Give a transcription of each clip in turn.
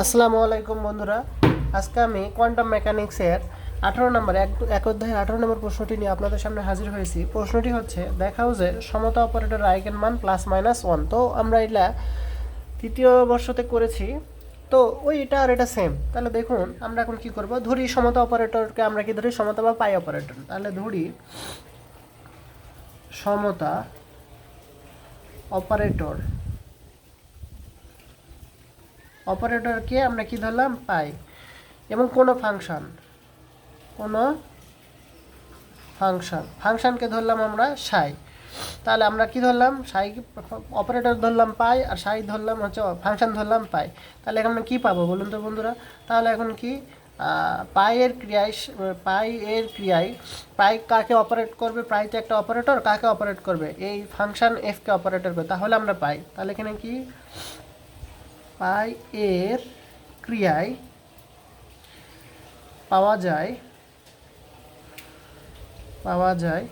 আসসালামু আলাইকুম বন্ধুরা। আজকে আমি কোয়ান্টাম মেকানিক্সের আঠারো নম্বর, এক এক অধ্যায়ের আঠারো নম্বর প্রশ্নটি নিয়ে আপনাদের সামনে হাজির হয়েছি। প্রশ্নটি হচ্ছে, দেখাও যে সমতা অপারেটর আইগেন মান প্লাস মাইনাস ওয়ান তো আমরা এটা তৃতীয় বর্ষতে করেছি। তো ওই এটা আর এটা সেম তাহলে দেখুন, আমরা এখন কি করব? ধরি সমতা অপারেটরকে আমরা কি ধরি? সমতা বা পাই অপারেটর। তাহলে ধরি সমতা অপারেটর অপারেটরকে আমরা কি ধরলাম? পাই। এবং কোনো ফাংশন কোনো ফাংশন, ফাংশনকে ধরলাম আমরা সাই। তাহলে আমরা কি ধরলাম? সাই অপারেটর ধরলাম পাই আর সাই ধরলাম হচ্ছে ফাংশন ধরলাম পাই। তাহলে এখন কী পাবো বলুন তো বন্ধুরা? তাহলে এখন কি? পায়ের ক্রিয়ায় পাই এর ক্রিয়ায় পাই কাকে অপারেট করবে? পাই তো একটা অপারেটর কাকে অপারেট করবে? এই ফাংশন এফকে অপারেটর করবে। তাহলে আমরা পাই। তাহলে এখানে কি? পাই এর ক্রিয়ায় পাওয়া যায় পাওয়া যায়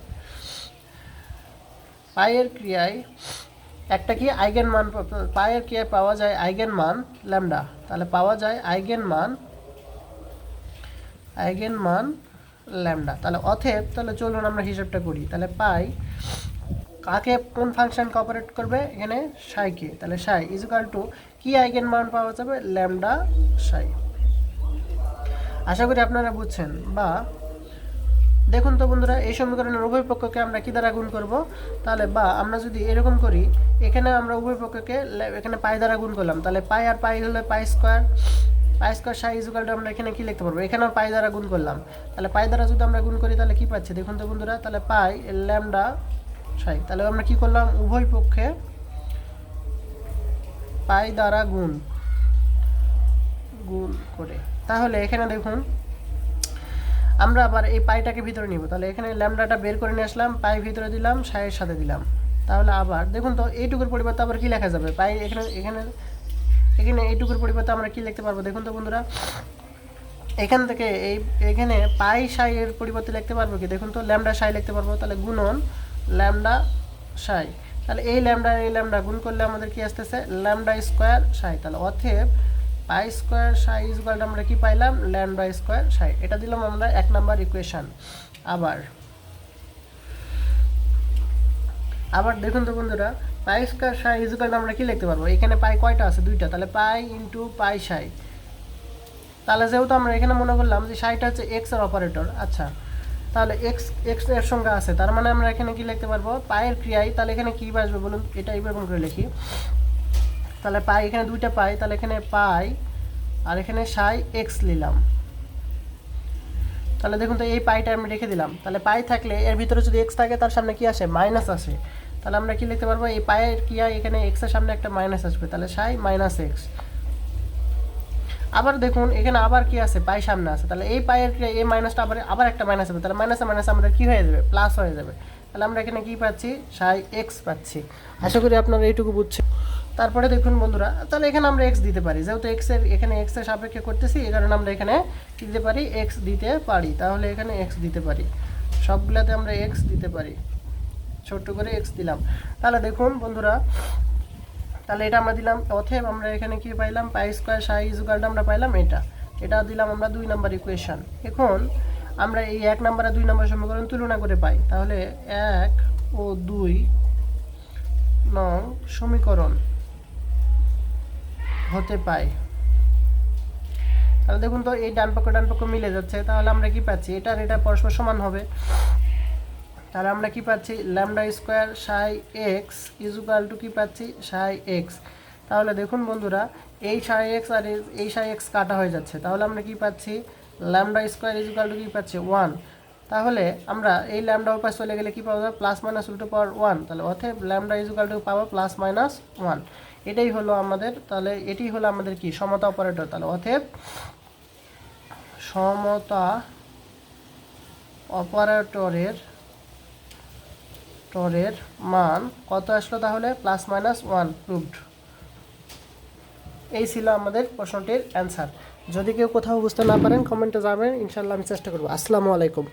পায়ের ক্রিয়ায় একটা কি আইগেন মান পায়ের ক্রিয়ায় পাওয়া যায় আইগেন মান ল্যামডা। তাহলে পাওয়া যায় আইগেন মান আইগেন মান ল্যামডা। তাহলে অথেব তাহলে চলুন আমরা হিসাবটা করি। তাহলে পাই কাকে কোন ফাংশন অপারেট করবে? এখানে সাইকে তাহলে সাই ইজুকাল টু কি আইগেন মান পাওয়া যাবে? ল্যামডা সাই আশা করি আপনারা বুঝছেন। বা দেখুন তো বন্ধুরা, এই সমীকরণের উভয় পক্ষকে আমরা কি দ্বারা গুণ করব? তাহলে বা আমরা যদি এরকম করি, এখানে আমরা উভয় পক্ষকে এখানে পাই দ্বারা গুণ করলাম। তাহলে পাই আর পাই হলে পাই স্কোয়ার পাই স্কোয়ার সাই ইজুকালটা আমরা এখানে কি লিখতে পারব? এখানেও পাই দ্বারা গুণ করলাম। তাহলে পাই দ্বারা যদি আমরা গুণ করি, তাহলে কি পাচ্ছি? দেখুন তো বন্ধুরা, তাহলে পাই ল্যামডা সাই তাহলে আমরা কি করলাম? উভয় পক্ষে পাই দ্বারা গুণ গুণ করে। তাহলে এখানে দেখুন, আমরা আবার এই পাইটাকে ভিতরে নিব। তাহলে এখানে ল্যামডাটা বের করে নিয়ে আসলাম, পাই ভিতরে দিলাম, সাইয়ের সাথে দিলাম। তাহলে আবার, দেখুন তো, এইটুকুর পরিবর্তে আবার কি লেখা যাবে? পাই এখানে এখানে এখানে এইটুকুর পরিবর্তে আমরা কি লিখতে পারব? দেখুন তো বন্ধুরা, এখান থেকে এই, এখানে পাই সাইয়ের পরিবর্তে লিখতে পারব কি? দেখুন তো, ল্যামডা সাই লিখতে পারব, তাহলে গুণন ল্যামডা সাই। তাহলে এই ল্যামডা এই ল্যামডা গুণ করলে আমাদের কি আসতেছে? ল্যামডা স্কোয়ার সাই। তাহলে অথেব পাই স্কোয়ার সাই ইজুয়াল আমরা কি পাইলাম? ল্যামডা স্কোয়ার সাই। এটা দিলাম আমরা এক নাম্বার ইকুয়েশন। আবার আবার দেখুন তো বন্ধুরা, পাই স্কোয়ার সাই ইজুয়াল আমরা কি লিখতে পারব? এখানে পাই কয়টা আছে? দুইটা। তাহলে পাই ইন্টু পাই সাই। তাহলে যেহেতু আমরা এখানে মনে করলাম যে সাইটা হচ্ছে এক্সের অপারেটর আচ্ছা তাহলে এক্স এক্সের সঙ্গে আছে। তার মানে আমরা এখানে কি লিখতে পারব? পায়ের ক্রিয়াই তাহলে এখানে কি আসবে বলুন? এটা এরকম করে লিখি। তাহলে পাই, এখানে দুইটা পাই, তাহলে এখানে পাই, আর এখানে সাই এক্স নিলাম তাহলে দেখুন তো, এই পাইটা আমি রেখে দিলাম। তাহলে পাই থাকলে এর ভিতরে যদি এক্স থাকে, তার সামনে কি আসে? মাইনাস আসে। তাহলে আমরা কি লিখতে পারব? এই পায়ের ক্রিয়া এখানে এক্সের সামনে একটা মাইনাস আসবে। তাহলে সাই মাইনাস এক্স আবার দেখুন, এখানে আবার কি আছে? পাই সামনে আছে। তাহলে এই পায়ের এই মাইনাসটা আবার আবার একটা মাইনাস হবে। তাহলে মাইনাসে মাইনাস আমাদের কী হয়ে যাবে? প্লাস হয়ে যাবে। তাহলে আমরা এখানে কি পাচ্ছি? সাই এক্স পাচ্ছি। আশা করি আপনারা এইটুকু বুঝছেন। তারপরে দেখুন বন্ধুরা, তাহলে এখানে আমরা এক্স দিতে পারি। যেহেতু এক্সের এখানে এক্সের সাপেক্ষে করতেছি, এই কারণে আমরা এখানে কী দিতে পারি? এক্স দিতে পারি। তাহলে এখানে এক্স দিতে পারি। সবগুলাতে আমরা এক্স দিতে পারি। ছোট্ট করে এক্স দিলাম। তাহলে দেখুন বন্ধুরা তাহলে এটা আমরা দিলাম অথেব আমরা এখানে কি পাইলাম? পাই স্কোয়ার সাই ইজুকালটা আমরা পাইলাম এটা। এটা দিলাম আমরা দুই নাম্বার ইকুয়েশন এখন আমরা এই এক নাম্বার আর দুই নাম্বার সমীকরণ তুলনা করে পাই। তাহলে এক ও দুই নং সমীকরণ হতে পাই তাহলে দেখুন তো এই ডান পক্ষ ডান পক্ষ মিলে যাচ্ছে। তাহলে আমরা কি পাচ্ছি? এটা আর এটা পরস্পর সমান হবে। তাহলে আমরা কি পাচ্ছি? Lambda square psi X equal to কী পাচ্ছি? Psi X. তাহলে দেখুন বন্ধুরা, এই সাই এক্স আর এই- সাই এক্স কাটা হয়ে যাচ্ছে। তাহলে আমরা কি পাচ্ছি? ল্যামডা স্কোয়ার ইজুকাল টু কি পাচ্ছি? ওয়ান। তাহলে আমরা এই ল্যামডা উপায় চলে গেলে কী কি পাবো প্লাস মাইনাস উল্টো পাওয়ার ওয়ান। তাহলে অতএব ল্যামডা ইজুকাল টু পাবো প্লাস মাইনাস ওয়ান। এটাই হলো আমাদের, তাহলে এটি হলো আমাদের কি? সমতা অপারেটর। তাহলে অতএব সমতা অপারেটরের টরের মান কত আসলো তাহলে? প্লাস মাইনাস ওয়ান প্রুভড এই ছিল আমাদের প্রশ্নটির অ্যান্সার। যদি কেউ কোথাও বুঝতে না পারেন, কমেন্টে যাবেন ইনশাল্লাহ আমি চেষ্টা করব। আসসালামু আলাইকুম।